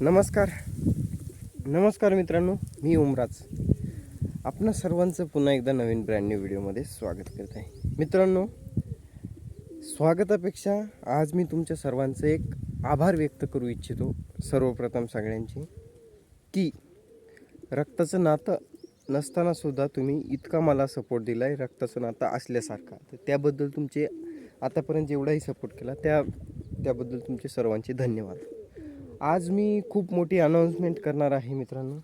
नमस्कार. नमस्कार मित्रांनो मी उमराज. आपणा सर्वांचं पुन्हा एकदा नवीन ब्रँड न्यू व्हिडिओमध्ये स्वागत करत आहे. मित्रांनो स्वागतापेक्षा आज मी तुमच्या सर्वांचं एक आभार व्यक्त करू इच्छितो सर्वप्रथम सगळ्यांची की रक्ताचं नातं नसताना सुद्धा तुम्ही इतका मला सपोर्ट दिला आहे रक्ताचं नातं असल्यासारखा. तर त्याबद्दल तुमचे आतापर्यंत जेवढाही सपोर्ट केला त्या त्याबद्दल तुमचे सर्वांचे धन्यवाद. आज मी खूप मोठी अनाऊन्समेंट करणार आहे मित्रांनो.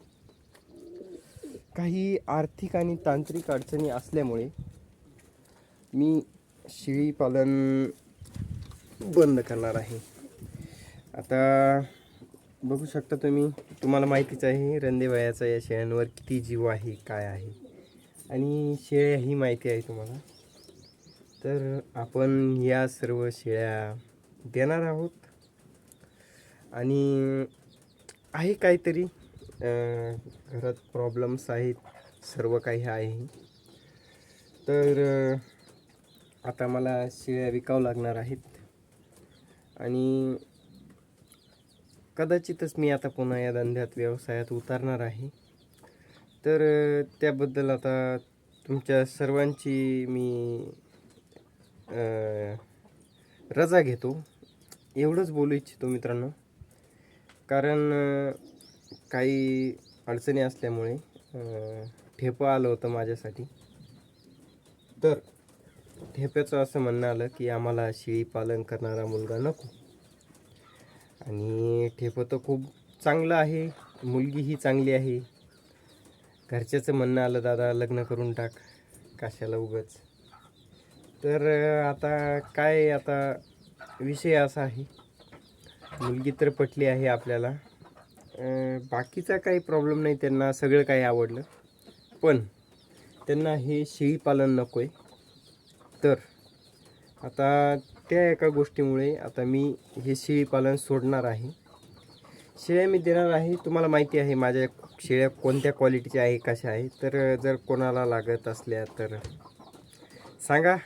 काही आर्थिक आणि तांत्रिक अडचणी असल्यामुळे मी शेळीपालन बंद करणार आहे. आता बघू शकता तुम्ही तुम्हाला माहितीच आहे रंदेवयाचा या शेळ्यांवर किती जीव आहे काय आहे? आणि शेळ्या ही माहिती आहे तुम्हाला. तर आपण या सर्व शेळ्या देणार आहोत. आणि आहे काहीतरी घरात प्रॉब्लेम्स आहेत सर्व काही आहे. तर आता मला शेळ्या विकावं लागणार आहेत. आणि कदाचितच मी आता पुन्हा या धंद्यात व्यवसायात उतरणार आहे. तर त्याबद्दल आता तुमच्या सर्वांची मी रजा घेतो. एवढंच बोलू इच्छितो मित्रांनो. कारण काही अडचणी असल्यामुळे ठेपं आलं होतं माझ्यासाठी. तर ठेप्याचं असं म्हणणं आलं की आम्हाला शेळी पालन करणारा मुलगा नको. आणि ठेपं तर खूप चांगलं आहे मुलगीही चांगली आहे. घरच्याचं म्हणणं आलं दादा लग्न करून टाक कशाला उगच. तर आता काय आता विषय असा आहे मुलगी तर पटली आहे आपल्याला. बाकीचा काही प्रॉब्लेम नाही त्यांना सगळं काही आवडलं. पण त्यांना हे शेळीपालन नको आहे तर आता त्या एका गोष्टीमुळे आता मी हे शेळीपालन सोडणार आहे. शेळ्या मी देणार आहे. तुम्हाला माहिती आहे माझ्या शेळ्या कोणत्या क्वालिटीच्या आहे कशा आहे. तर जर कोणाला लागत असल्या तर सांगा.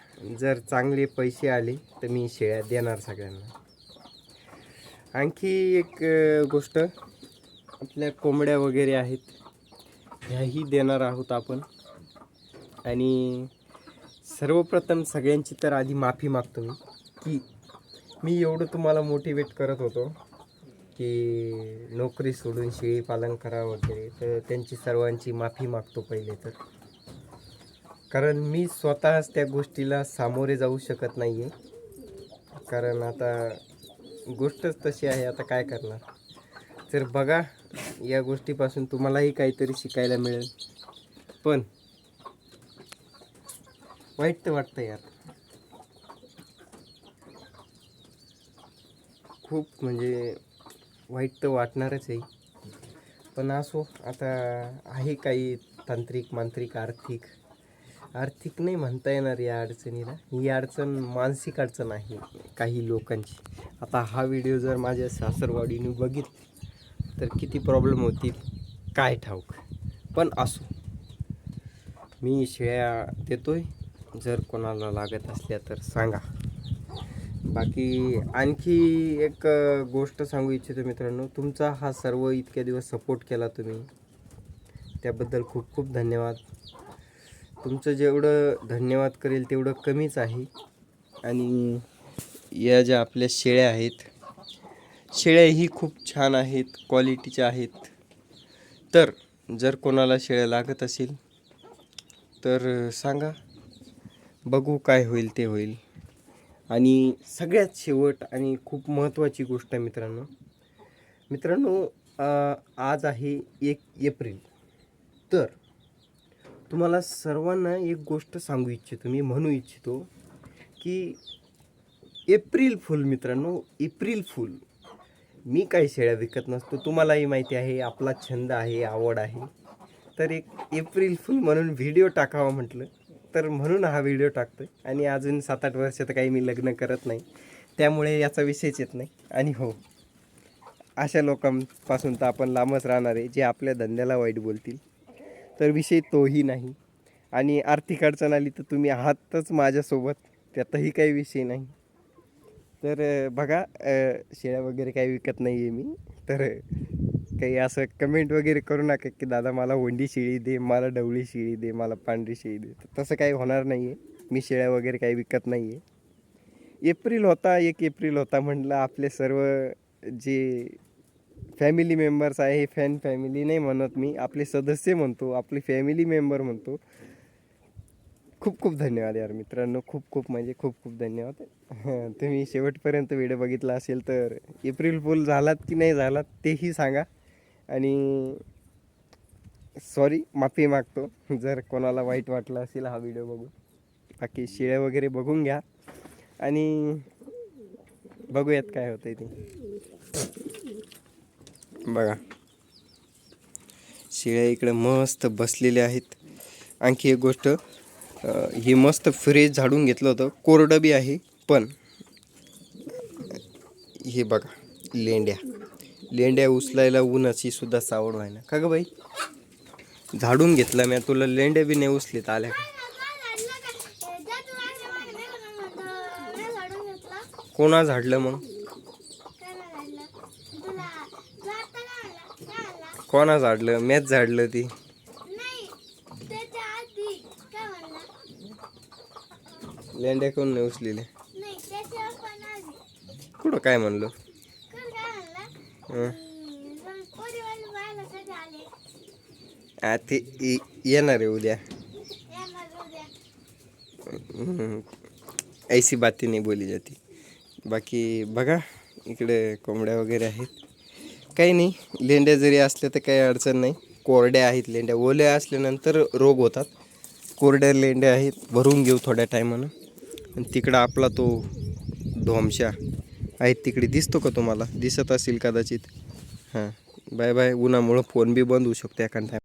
जर चांगले पैसे आले तर मी शेळ्या देणार सगळ्यांना. आणखी एक गोष्ट. आपल्या कोंबड्या वगैरे आहेत. ह्याही देणार आहोत आपण. आणि सर्वप्रथम सगळ्यांची तर आधी माफी मागतो मी की मी एवढं तुम्हाला मोटिवेट करत होतो की नोकरी सोडून शेळी पालन करा वगैरे. तर त्यांची सर्वांची माफी मागतो पहिले तर. कारण मी स्वतःच त्या गोष्टीला सामोरे जाऊ शकत नाही आहे कारण आता गोष्टच तशी आहे आता काय करणार? तर बघा या गोष्टीपासून तुम्हालाही काहीतरी शिकायला मिळेल. पण वाईट तर वाटतं यार. खूप म्हणजे वाईट तर वाटणारच आहे. पण असो आता आहे काही तांत्रिक मांत्रिक आर्थिक. आर्थिक नाही म्हणता येणार या अडचणीला. ही अडचण मानसिक अडचण आहे काही लोकांची. आता हा व्हिडिओ जर माझ्या सासरवाडीने बघित तर किती प्रॉब्लेम होतील काय ठाऊक. पण असो. मी शेळ्या देतोय. जर कोणाला लागत असल्या तर सांगा. बाकी आणखी एक गोष्ट सांगू इच्छितो मित्रांनो. तुमचा हा सर्व इतक्या दिवस सपोर्ट केला तुम्ही. त्याबद्दल खूप खूप धन्यवाद. तुमचं जेवढं धन्यवाद करेल तेवढं कमीच आहे. आणि या ज्या आपल्या शेळ्या आहेत शेळ्याही खूप छान आहेत क्वालिटीच्या आहेत. तर जर कोणाला शेळ्या लागत असेल तर सांगा. बघू काय होईल ते होईल. आणि सगळ्यात शेवट आणि खूप महत्त्वाची गोष्ट आहे मित्रांनो. मित्रांनो आज आहे एक एप्रिल. तर तुम्हाला सर्वांना एक गोष्ट सांगू इच्छितो मी म्हणू इच्छितो की एप्रिल फुल मित्रांनो एप्रिल फुल. मी काही शेळ्या विकत नसतो तुम्हालाही माहिती आहे आपला छंद आहे आवड आहे. तर एक एप्रिल फुल म्हणून व्हिडिओ टाकावा म्हटलं तर म्हणून हा व्हिडिओ टाकतो आणि अजून सात आठ वर्ष तर काही मी लग्न करत नाही त्यामुळे याचा विषयच येत नाही. आणि हो अशा लोकांपासून तर आपण लांबच राहणार आहे जे आपल्या धंद्याला वाईट बोलतील. तर विषय तोही नाही. आणि आर्थिक अडचण आली तर तुम्ही आहातच माझ्यासोबत त्यातही काही विषय नाही. तर बघा शेळ्या वगैरे काही विकत नाही आहे मी. तर काही असं कमेंट वगैरे करू नका की दादा मला वंडी शेळी दे मला डवळी शेळी दे मला पांढरी शेळी दे. तर तसं काही होणार नाही आहे मी शेळ्या वगैरे काही विकत नाही आहे एप्रिल होता एक एप्रिल होता म्हटलं आपले सर्व जे फॅमिली मेंबर्स आहे हे फॅन फॅमिली नाही म्हणत मी. आपले सदस्य म्हणतो आपले फॅमिली मेंबर म्हणतो. खूप खूप धन्यवाद यार मित्रांनो. खूप खूप म्हणजे खूप खूप धन्यवाद. तुम्ही शेवटपर्यंत व्हिडिओ बघितला असेल तर एप्रिल फुल झालात की नाही झालात तेही सांगा. आणि सॉरी माफी मागतो. जर कोणाला वाईट वाटलं असेल हा व्हिडिओ बघून. बाकी शिळ्या वगैरे बघून घ्या. आणि बघूयात काय होतंय ते. बघा. शिळ्या इकडे मस्त बसलेल्या आहेत. आणखी एक गोष्ट हे मस्त फ्रेश झाडून घेतलं होतं. कोरडं बी आहे पण हे बघा लेंड्या. लेंड्या उचलायला उन्हाची सुद्धा सावड व्हायला. का ग बाई? झाडून घेतलं मी. तुला लेंड्या बी नाही उचलीत आल्या का? कोणा झाडलं मग? कोणा झाडलं? मॅच झाडलं ती. लेंड्या कोण नाही उचलेले. कुठं काय म्हणलो? हं. ते येणार आहे उद्या. ऐसी बाती नाही बोली जाती. बाकी बघा इकडे कोंबड्या वगैरे आहेत. काही नाही. लेंड्या जरी असल्या तर काही अडचण नाही. कोरड्या आहेत लेंड्या. ओल्या असल्यानंतर रोग होतात. कोरड्या लेंड्या आहेत. भरून घेऊ थोड्या टायमानं. आणि तिकडं आपला तो धोमशा आहेत तिकडे दिसतो का तुम्हाला? दिसत असेल कदाचित. हां. Bye bye. उन्हामुळं फोन बी बंद होऊ शकतो एखाद टाईम